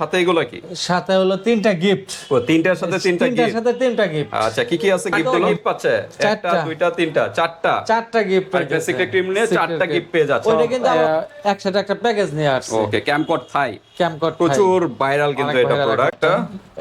সাথে এগুলো কি? সাথে হলো তিনটা গিফট ও তিনটার সাথে তিনটা তিনটার গিফট সাথে তিনটা গিফট আচ্ছা কি কি আছে গিফট গিফট পাচ্ছে? একটা দুইটা তিনটা চারটা। চারটা গিফট আর cream নিয়ে চারটা gift পেয়ে যাচ্ছে। ওইটা কিন্তু একসাথে একটা প্যাকেজ নিয়ে আসছে। ওকে ক্যাম্পকট থাই ক্যাম্পকট প্রচুর ভাইরাল কিন্তু এটা প্রোডাক্ট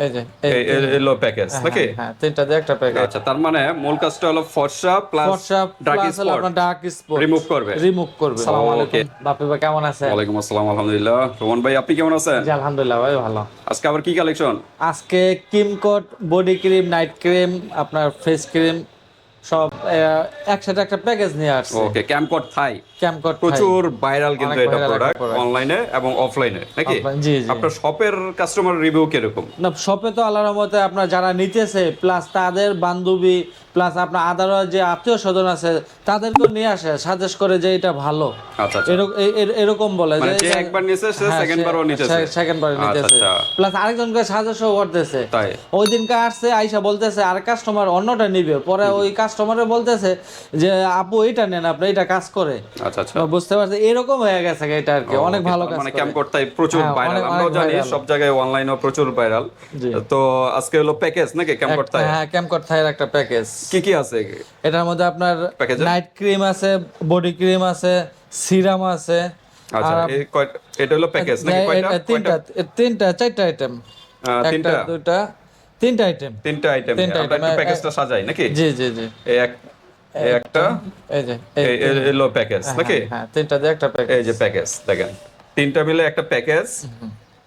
এই যে এই- এলো প্যাকেজ হ্যাঁ, নাকি? হ্যাঁ তিনটা দিয়ে একটা প্যাকেজ আচ্ছা তার মানে মূল কাজটা হলো ফর্সা প্লাস ফর্সা ডার্ক স্পট আপনার ডার্ক স্পট রিমুভ করবে। রিমুভ করবে। আসসালামু. আলাইকুম বাপি ভাই কেমন আছেন? আসসালাম আলহামদুলিল্লাহ। রোমান ভাই আপনি কেমন আছেন? জি আলহামদুলিল্লাহ ভাই ভালো। আজকে আবার কি কালেকশন আজকে কিমকট বডি ক্রিম নাইট ক্রিম আপনার ফেস ক্রিম সব একসাথে একটা প্যাকেজ নিয়ে আসছে। ওকে ক্যাম্পকট থাই ক্যাম্পকট প্রচুর ভাইরাল কিন্তু এটা প্রোডাক্ট অনলাইনে এবং অফলাইনে নাকি? জি, জি। আপনার শপের কাস্টমার রিভিউ কীরকম? না শপে তো আল্লাহর রহমতে আপনার যারা নিতেছে প্লাস তাদের বান্ধবী প্লাস আপনার আদার যে আত্মীয় স্বজন আছে তাদেরকেও নিয়ে আসে সাজেস্ট করে যে এটা ভালো। আচ্ছা আচ্ছা। এরকম বলে মানে যে একবার সে বারও নিতেছে। আচ্ছা, নিতেছে। প্লাস আরেকজনকে সাজেশও করতেছে। ওই দিনকে আসছে আইসা বলতেছে আর কাস্টমার অন্যটা নিবে। পরে ওই কাস্টমারে বলতেছে যে আপু এটা নেন আপনি এটা কাজ করে। আচ্ছা আচ্ছা। বুঝতে পারছি এরকম হয়ে গেছে এটা আর কি। অনেক ভালো কাজ মানে করে। ক্যাম্পকট তাই প্রচুর হ্যাঁ, ভাইরাল আমরাও জানি সব জায়গায় অনলাইনেও প্রচুর ভাইরাল তো আজকে হলো প্যাকেজ নাকি ক্যাম্পকট তাই? হ্যাঁ ক্যাম্পকট থাইয়ের একটা প্যাকেজ কি কি আছে? এটার মধ্যে আপনার নাইট ক্রিম আছে বডি ক্রিম আছে সিরাম আছে আচ্ছা এটা হলো প্যাকেজ নাকি কয়টা? তিনটা তিনটা চারটা আইটেম তিনটা? দুইটা তিনটা আইটেম তিনটা আইটেম তিনটা আমরা একটু প্যাকেজটা সাজাই নাকি? জি জি জি। এই এক একটা? এই যে এই প্যাকেজ নাকি? হ্যাঁ তিনটা দিয়ে একটা প্যাকেজ এই যে প্যাকেজ দেখেন। তিনটা মিলে একটা প্যাকেজ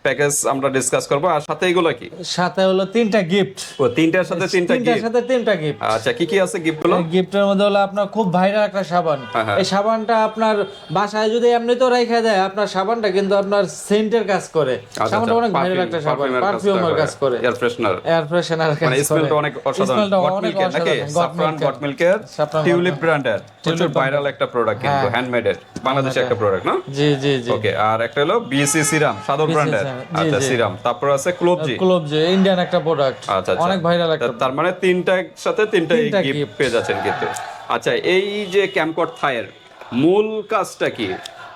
প্যাকেজ আমরা ডিসকাস করব। আর সাথে এগুলো কি? সাথে হলো তিনটা গিফট ও তিনটার সাথে তিনটা গিফট তিনটার সাথে তিনটা গিফট আচ্ছা কি কি আছে গিফটগুলো গিফটের মধ্যে হলো আপনার খুব ভাইরাল একটা সাবান। হ্যাঁ, হ্যাঁ। এই সাবানটা আপনার বাসায় যদি এমনিতেও রেখে দেয় আপনার সাবানটা কিন্তু আপনার সেন্টের কাজ করে। সাবানটা অনেক ভাইরাল একটা সাবান পারফিউমের কাজ করে এয়ার ফ্রেশনার এয়ার ফ্রেশনার কাজ মানে করে। স্মেলটা অনেক অসাধারণ। গট মিল্কের নাকি? সাফরান গট মিল্কের টিউলিপ ব্র্যান্ডের প্রচুর ভাইরাল একটা প্রোডাক্ট কিন্তু হ্যাঁ। হ্যান্ডমেডের বাংলাদেশে একটা প্রোডাক্ট না? জি জি জি। ওকে আর একটা হলো বিএসসি সিরাম সাদর ব্র্যান্ডের আচ্ছা সিরাম তারপর আছে ক্লোবজি ক্লোব যে ইন্ডিয়ান একটা প্রোডাক্ট আচ্ছা আচ্ছা। অনেক ভাইরাল একটা তার মানে তিনটার সাথে তিনটা গিফট gift। পেয়ে যাচ্ছেন কিন্তু। আচ্ছা এই যে ক্যাম্পকট থায়ের মূল কাজটা কি?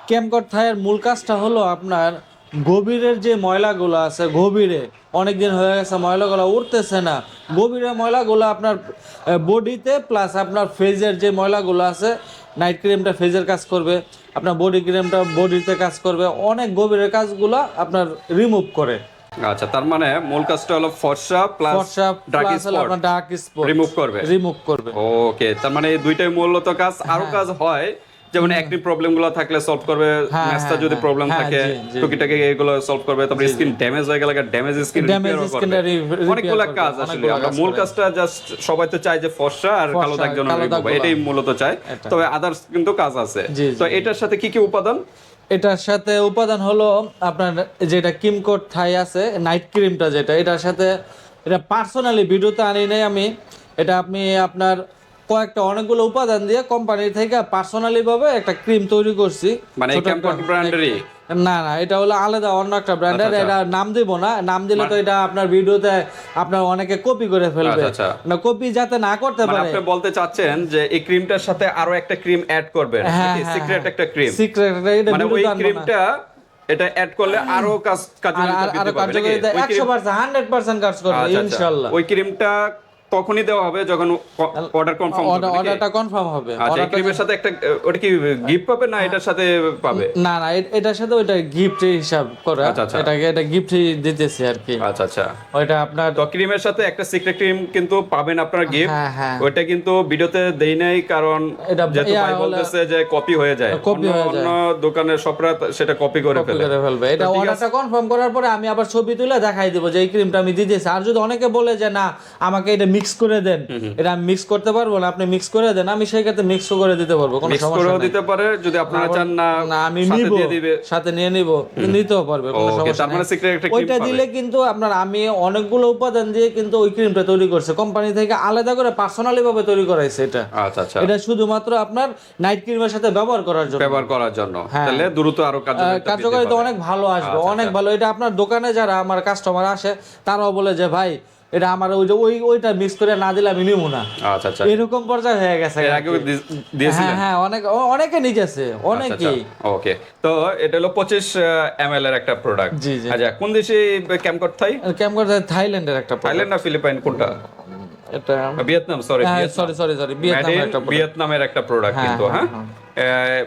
ক্যামকট থায়ের মূল কাজটা হলো আপনার গভীরের যে ময়লাগুলো আছে গভীরে অনেকদিন হয়ে গেছে ময়লাগুলো উঠতেছে না। গভীরে ময়লাগুলো আপনার বডিতে প্লাস আপনার ফেজের যে ময়লাগুলো আছে নাইট ক্রিমটা ফেজের কাজ করবে আপনার বডি ক্রিমটা বডিতে কাজ করবে অনেক গভীরের কাজগুলো আপনার রিমুভ করে। আচ্ছা তার মানে মূল কাজটা হলো ফর্সা প্লাস ফর্সা ডার্ক স্পট। আপনার ডার্ক স্পট। রিমুভ করবে। রিমুভ করবে। ওকে তার মানে এই দুইটাই মূলত কাজ। আরও কাজ হয় যেমন একনি প্রবলেমগুলো থাকলে সলভ করবে হ্যাঁ, ম্যাচটা হ্যাঁ, যদি হ্যাঁ, প্রবলেম হ্যাঁ, থাকে জি, জি। টুকিটাকি এগুলো সলভ করবে তারপরে স্কিন ড্যামেজ হয়ে গেলে ড্যামেজ স্কিন skin করবে। অনেকগুলো কাজ আসলে আমরা মূল কাজটা জাস্ট সবাই তো চায় যে ফর্সা আর কালো দাগ যেন হয়। এটাই মূলত চায়। তবে আদার্স কিন্তু কাজ আছে। তো এটার সাথে কি কি উপাদান? এটার সাথে উপাদান হলো আপনার যেটা কিমকোট থাই আছে নাইট ক্রিমটা যেটা এটার সাথে এটা পার্সোনালি ভিডিওতে আনি নাই আমি। এটা আপনি আপনার কয়েকটা অনেকগুলো উপাদান দিয়ে কোম্পানি থেকে পার্সোনালি ভাবে একটা ক্রিম তৈরি করছি। মানে ব্র্যান্ডেরই না না এটা হলো আলাদা অন্য একটা ব্র্যান্ডের আচ্ছা, এটা নাম দিব না। নাম দিলে তো এটা আপনার ভিডিওতে আপনার অনেকে কপি করে ফেলবে। আচ্ছা, আচ্ছা। না কপি যাতে না করতে মানে পারে। আপনি বলতে চাচ্ছেন যে এই ক্রিমটার সাথে আরও একটা ক্রিম অ্যাড করবেন হ্যাঁ, হ্যাঁ, সিক্রেট হ্যাঁ। একটা ক্রিম সিক্রেট এটা মানে ওই না। ক্রিমটা এটা অ্যাড করলে আরও কাজ ওই একশো পার্সেন্ট হান্ড্রেড পার্সেন্ট কাজ করবে আচ্ছা, আচ্ছা। ইনশাল্লাহ। ওই ক্রিমটা তখনই দেওয়া হবে যখন অর্ডার কনফার্ম হবে। অর্ডারটা কনফার্ম হবে। আচ্ছা ক্রিমের সাথে একটা ওটা কি গিফট পাবে না এটার সাথে পাবে? না না এটার সাথে ওইটা গিফট হিসাব করা। আচ্ছা, আচ্ছা। এটাকে এটা গিফট দিতেছি আর কি। আচ্ছা আচ্ছা। ওইটা আপনার তো ক্রিমের সাথে একটা সিক্রেট ক্রিম কিন্তু পাবেন আপনার গিফট হ্যাঁ হ্যাঁ। ওইটা কিন্তু ভিডিওতে দেই নাই কারণ এটা যেহেতু ভাই বলতেছে যে কপি হয়ে যায়। কপি হয়ে অন্য দোকানের শপরা সেটা কপি করে ফেলে। করে ফেলবে। এটা অর্ডারটা কনফার্ম করার পরে আমি আবার ছবি তুলে দেখাই দিব যে এই ক্রিমটা আমি দিতেছি। আর যদি অনেকে বলে যে না আমাকে এটা মিক্স করে দেন এটা আমি মিক্স করতে পারব না আপনি মিক্স করে দেন আমি সেই ক্ষেত্রে মিক্স করে দিতে পারব কোনো সমস্যা নেই। দিতে পারে যদি আপনারা চান না না আমি নিব সাথে নিয়ে নিব নিতেও পারবে কোনো সমস্যা তার মানে সিক্রেট একটা ওইটা দিলে কিন্তু আপনার আমি অনেকগুলো উপাদান দিয়ে কিন্তু ওই ক্রিমটা তৈরি করছে কোম্পানি থেকে আলাদা করে পার্সোনালি ভাবে তৈরি করাইছে এটা। আচ্ছা আচ্ছা। এটা শুধুমাত্র আপনার নাইট ক্রিমের সাথে ব্যবহার করার জন্য। ব্যবহার করার জন্য। তাহলে দ্রুত আরও কার্যকারিতা অনেক ভালো আসবে আচ্ছা, অনেক ভালো। এটা আপনার দোকানে যারা আমার কাস্টমার আসে তারাও বলে যে ভাই এটা আমার ওই যে ওই ওইটা মিক্স করে না দিলে আমি নিবো না। আচ্ছা আচ্ছা। এরকম পর্যায়ে হয়ে গেছে। দিয়েছিলেন? হ্যাঁ হ্যাঁ অনেক অনেকে নিতেছে অনেকেই। ওকে। তো এটা হলো পঁচিশ এম এর একটা প্রোডাক্ট জি, জি। আচ্ছা কোন দেশে ক্যাম্প করতে হয় কেমন করে থাইল্যান্ডের একটা থাইল্যান্ড না ফিলিপাইন কোনটা? এটা ভিয়েতনাম সরি হ্যাঁ সরি সরি সরি ভিয়েতনামের একটা। ভিয়েতনামের একটা প্রোডাক্ট হ্যাঁ, কিন্তু হ্যাঁ আহ,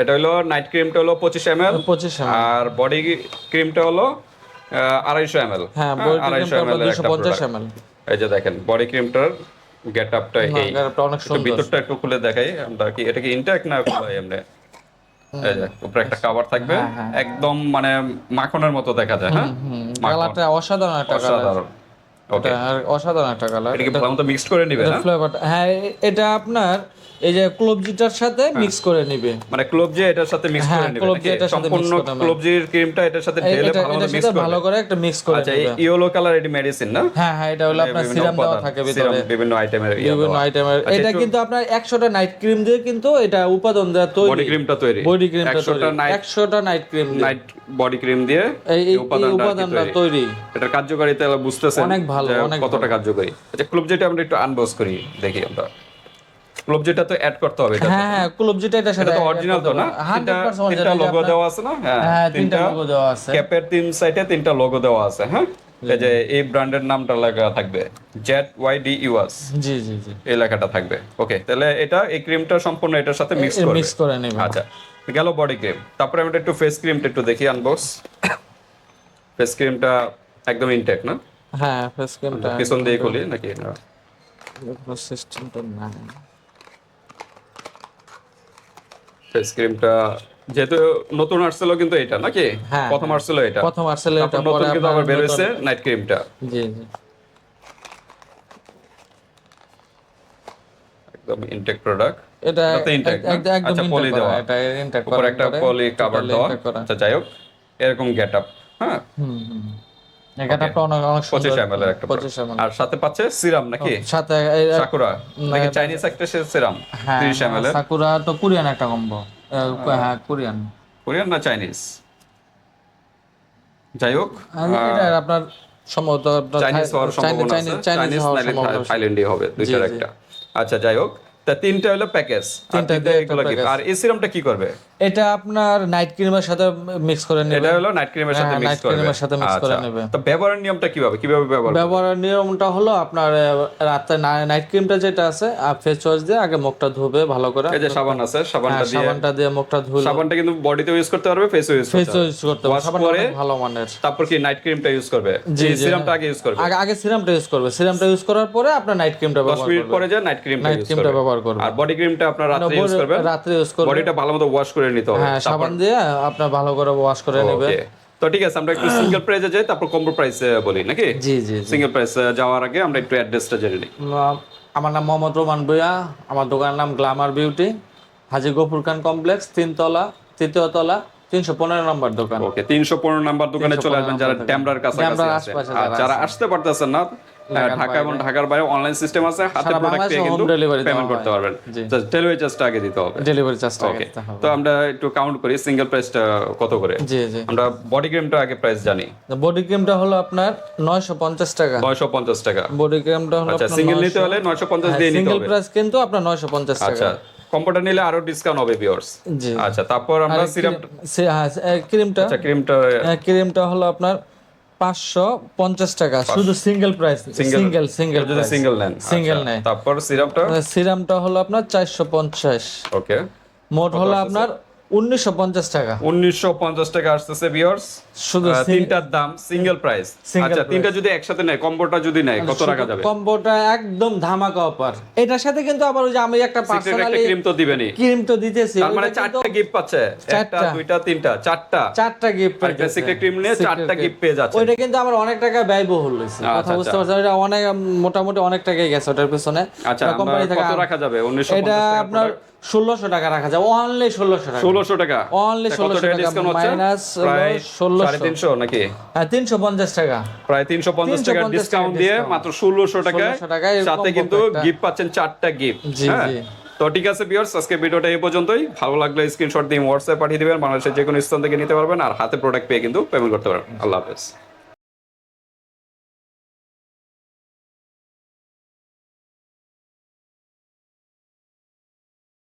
এটা হলো নাইট ক্রিমটা হলো পঁচিশ এম এল 25 আর বডি ক্রিমটা হলো আড়াইশো এম এল হ্যাঁ আড়াইশো এম এল এই যে দেখেন বডি ক্রিমটার গেট আপটা এই। ভিতরটা একটু খুলে দেখাই আমরা কি এটা কি ইনটেক না খোলাই এমনি? উপরে একটা কভার থাকবে। হ্যাঁ, একদম মানে মাখনের মতো দেখা যায় হ্যাঁ? কালারটা অসাধারণ একটা কালার অসাধারণ একটা কালার এটা কি ভালো মতো করে নিবে না? ফ্লেভারটা হ্যাঁ এটা আপনার এই যে ক্লোবজিটার সাথে মিক্স করে নিবে। মানে ক্লোবজি এটার সাথে মিক্স হ্যাঁ, করে নিবে নাকি? এটার সাথে সম্পূর্ণ করে নেবে। ক্লোবজির ক্রিমটা এটার সাথে ঢেলে ভালো মিক্স করে ভালো করে একটা মিক্স করে আচ্ছা ইয়েলো কালার এটি মেডিসিন না? হ্যাঁ হ্যাঁ এটা হলো আপনার সিরাম দেওয়া থাকে ভিতরে। বিভিন্ন আইটেমের বিভিন্ন আইটেমের আচ্ছা, এটা কিন্তু আপনার একশোটা নাইট ক্রিম দিয়ে কিন্তু এটা উপাদান দেওয়া তৈরি। বডি ক্রিমটা তৈরি। বডি ক্রিমটা তৈরি। একশোটা নাইট একশোটা night cream night body cream দিয়ে এই উপাদানটা তৈরি। এটার কার্যকারিতা বুঝতেছেন? অনেক ভালো, অনেক কতটা কার্যকরী। আচ্ছা ক্লোবজিটা আমরা একটু আনবক্স করি দেখি আমরা। ক্লোবজিটা তো অ্যাড করতে হবে হ্যাঁ হ্যাঁ এটার এটা সাথে তো অরিজিনাল তো না? তিনটা 100% তিনটা original, লোগো দেওয়া আছে না? হ্যাঁ হ্যাঁ তিনটা লোগো দেওয়া আছে। ক্যাপের তিন সাইডে তিনটা লোগো দেওয়া আছে হ্যাঁ? এই যে এই ব্র্যান্ডের নামটা লেখা থাকবে Z Y D US G G G. এই লেখাটা থাকবে। ওকে তাহলে এটা এই ক্রিমটা সম্পূর্ণ এটার সাথে মিক্স করবে। মিক্স করে নেবে। আচ্ছা গেল বডি ক্রিম তারপরে আমরা একটু ফেস ক্রিমটা একটু দেখি আনবক্স ফেস ক্রিমটা একদম ইনটেক না? হ্যাঁ ফেস পিছন দিয়ে খুলি নাকি? সিস্টেমটা না ফেস ক্রিমটা যেহেতু নতুন আসছিল কিন্তু এটা নাকি? হ্যাঁ, প্রথম আসছিল এটা। প্রথম এটা নতুন কিন্তু আবার বের হয়েছে নাইট ক্রিমটা জি জি। একদম ইনটেক প্রোডাক্ট এটা একদম আচ্ছা, intake দেওয়া। এটা intake উপর একটা পলি কাভার দেওয়া। আচ্ছা যাই হোক এরকম গেট আপ হ্যাঁ হুম, এই অনেক। এর একটা 25 ml আর সাথে পাচ্ছে সিরাম নাকি? সাথে এই- সাকুরা। নাকি চাইনিজ একটা সিরাম? হ্যাঁ তিরিশ এর? সাকুরা তো কোরিয়ান একটা কম্বো হ্যাঁ কোরিয়ান। কোরিয়ান না চাইনিজ যাই হোক এটা আপনার সম্ভবত আপনার চাইনিজ হওয়ার সম্ভাবনা আছে। চাইনিজ- চাইনিজ চাইনিজ হওয়ার নাইলে থাইল্যান্ডই হবে দুইটার একটা। আচ্ছা যাই হোক তা তিনটা হলো প্যাকেজ। তিনটা এগুলো কি? আর এই সিরামটা কি করবে? এটা আপনার নাইট ক্রিমের সাথে মিক্স করে নেবে। এটা হলো নাইট ক্রিমের সাথে হ্যাঁ, মিক্স করবে cream এর সাথে mix করে। নেবে। তো ব্যবহারের নিয়মটা কীভাবে? কীভাবে ব্যবহার ব্যবহারের নিয়মটা হলো আপনার রাতে নাইট ক্রিমটা যেটা আছে ফেস ওয়াশ দিয়ে আগে মুখটা ধুবে ভালো করে। এই যে সাবান আছে সাবানটা হ্যাঁ, দিয়ে। সাবানটা দিয়ে মুখটা ধুলে। সাবানটা কিন্তু ইউজ করতে পারবে ফেসও ইউজ ফেস করতে পারবে। ইউজ করতে করে- অনেক ভালো মানের। তারপর কি নাইট ক্রিমটা ইউজ করবে? জি, সিরামটা আগে ইউজ করবে? আগে আগে সিরামটা ইউজ করবে। সিরামটা ইউজ করার পরে আপনার নাইট ক্রিমটা 10 ব্যবহার মিনিট পরে যে নাইট ক্রিমটা নাইট ইউজ ক্রিমটা ব্যবহার করবে। আর বডি ক্রিমটা আপনার রাতে ইউজ করবে রাত্রে ইউজ করবে বডিটা ভালো মতো ওয়াশ করে নিতে হবে। হ্যাঁ সাবান দিয়ে আপনার ভালো করে ওয়াশ করে নেবে ওকে তো ঠিক আছে আমরা একটু সিঙ্গেল প্রাইসে যাই তারপর কম্বো প্রাইসে বলি নাকি? জি জি। সিঙ্গেল প্রাইসে যাওয়ার আগে আমরা একটু অ্যাড্রেসটা জেনে নিই। আমার নাম মোহাম্মদ রোমান ভুইয়া আমার দোকানের নাম glamour beauty Haji Gafur Khan complex তিনতলা তৃতীয় তলা তিনশো পনেরো নম্বর দোকান। ওকে তিনশো পনেরো নাম্বার দোকানে চলে আসবেন যারা ড্যামরার যারা যারা আসতে পারতেছেন না ঢাকা এবং ঢাকার বাইরে অনলাইন সিস্টেম আছে হাতে প্রোডাক্ট পেয়ে কিন্তু পেমেন্ট করতে পারবেন। জি। ডেলিভারি চার্জটা আগে দিতে হবে। ডেলিভারি চার্জটা ওকে হবে। তো আমরা একটু কাউন্ট করি সিঙ্গেল প্রাইসটা কত করে? জি জি। আমরা বডি ক্রিমটা আগে প্রাইস জানি। বডি ক্রিমটা হলো আপনার নয়শো পঞ্চাশ টাকা। নয়শো পঞ্চাশ টাকা। বডি ক্রিমটা হলো আচ্ছা সিঙ্গেল নিতে হলে নয়শো পঞ্চাশ দিয়ে নিতে সিঙ্গেল প্রাইস কিন্তু আপনার নয়শো পঞ্চাশ টাকা। আচ্ছা কম্পিউটার নিলে আরও ডিসকাউন্ট হবে ভিউয়ার্স জি। আচ্ছা তারপর আমরা সিরাম হ্যাঁ ক্রিমটা আচ্ছা ক্রিমটা ক্রিমটা হলো আপনার পাঁচশো পঞ্চাশ টাকা শুধু সিঙ্গেল প্রাইস সিঙ্গেল সিঙ্গেল যদি সিঙ্গেল নেন। সিঙ্গেল আচ্ছা, নেয়। তারপর সিরামটা সিরামটা হলো আপনার চারশো পঞ্চাশ। ওকে মোট হলো আপনার উনিশশো পঞ্চাশ টাকা। উনিশশো পঞ্চাশ টাকা আসতেছে ভিউয়ার্স শুধু তিনটার দাম সিঙ্গেল প্রাইস আচ্ছা তিনটা যদি একসাথে নেয় কম্বোটা যদি নেয় কত টাকা যাবে? কম্বোটা একদম ধামাকা অফার এটার সাথে কিন্তু আবার ওই যে আমি একটা পার্সোনালি ক্রিম তো দিবেনি ক্রিম তো দিতেছি। তার মানে চারটা গিফট পাচ্ছে। একটা দুইটা তিনটা চারটা। চারটা গিফট সিক্রেট ক্রিম নিয়ে চারটা গিফট পেয়ে যাচ্ছে। ওইটা কিন্তু আমার অনেক টাকা ব্যয়বহুল হয়েছে। আচ্ছা, কথা বুঝতে পারছেন? এটা অনেক মোটামুটি অনেক টাকাই গেছে ওটার পিছনে। আচ্ছা কোম্পানি থেকে কত রাখা যাবে? উনিশশো এটা আপনার ষোলোশো টাকা রাখা যায় অনলি ষোলোশো টাকা। ষোলোশো টাকা। অনলি ষোলোশো টাকা ডিসকাউন্ট হচ্ছে minus প্রায় হলো 1600 সাড়ে তিনশো নাকি? হ্যাঁ তিনশো পঞ্চাশ টাকা। প্রায় তিনশো পঞ্চাশ টাকা ডিসকাউন্ট দিয়ে মাত্র ষোলোশো টাকায় 1600 টাকায় এরকম সাথে কিন্তু গিফট পাচ্ছেন চারটা গিফট জি। তো ঠিক আছে বিয়ার্স আজকে ভিডিওটা এই পর্যন্তই। ভালো লাগলে স্ক্রিনশট দিয়ে হোয়াটসঅ্যাপ পাঠিয়ে দেবেন। বাংলাদেশের যে কোনো স্থান থেকে নিতে পারবেন। আর হাতে প্রোডাক্ট পেয়ে কিন্তু পেমেন্ট করতে পারবেন। আল্লাহ হাফেজ।